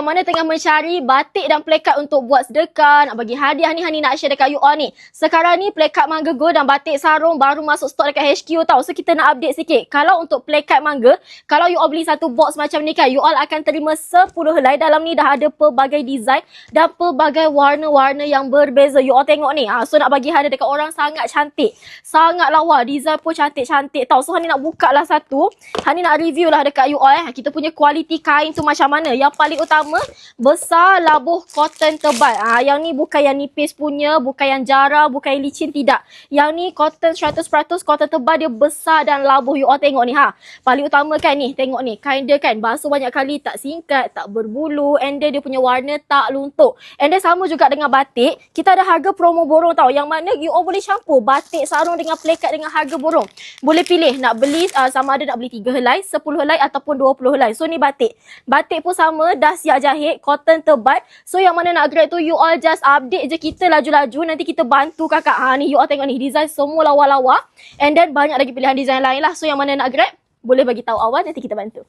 mana tengah mencari batik dan plekat untuk buat sedekah, nak bagi hadiah ni, Hani nak share dekat you all ni. Sekarang ni plekat mangga go dan batik sarung baru masuk stok dekat HQ tau. So kita nak update sikit. Kalau untuk plekat mangga, kalau you all beli satu box macam ni kan, you all akan terima 10 helai. Dalam ni dah ada pelbagai design dan pelbagai warna-warna yang berbeza. You all tengok ni. Ha, so nak bagi hadiah dekat orang sangat cantik. Sangat lawa. Design pun cantik-cantik tau. So Hani nak buka lah satu. Hani nak review lah dekat you all eh. Kita punya kualiti kain tu macam mana. Yang paling utama pertama besar labuh cotton tebal. Ah yang ni bukan yang nipis punya, bukan yang jara, bukan yang licin tidak. Yang ni cotton 100% cotton tebal dia besar dan labuh. You all tengok ni ha. Paling utama kan ni, tengok ni. Kain dia kan basuh banyak kali tak singkat, tak berbulu and then dia punya warna tak luntuk. And then sama juga dengan batik, kita ada harga promo borong tau. Yang mana you all boleh campur batik sarung dengan plekat dengan harga borong. Boleh pilih nak beli uh, sama ada nak beli 3 helai, 10 helai ataupun 20 helai. So ni batik. Batik pun sama dah siap jahit, cotton tebal. So yang mana nak grab tu you all just update je kita laju-laju. Nanti kita bantu kakak. Ha ni you all tengok ni design semua lawa-lawa. And then banyak lagi pilihan design lain lah. So yang mana nak grab boleh bagi tahu awal nanti kita bantu.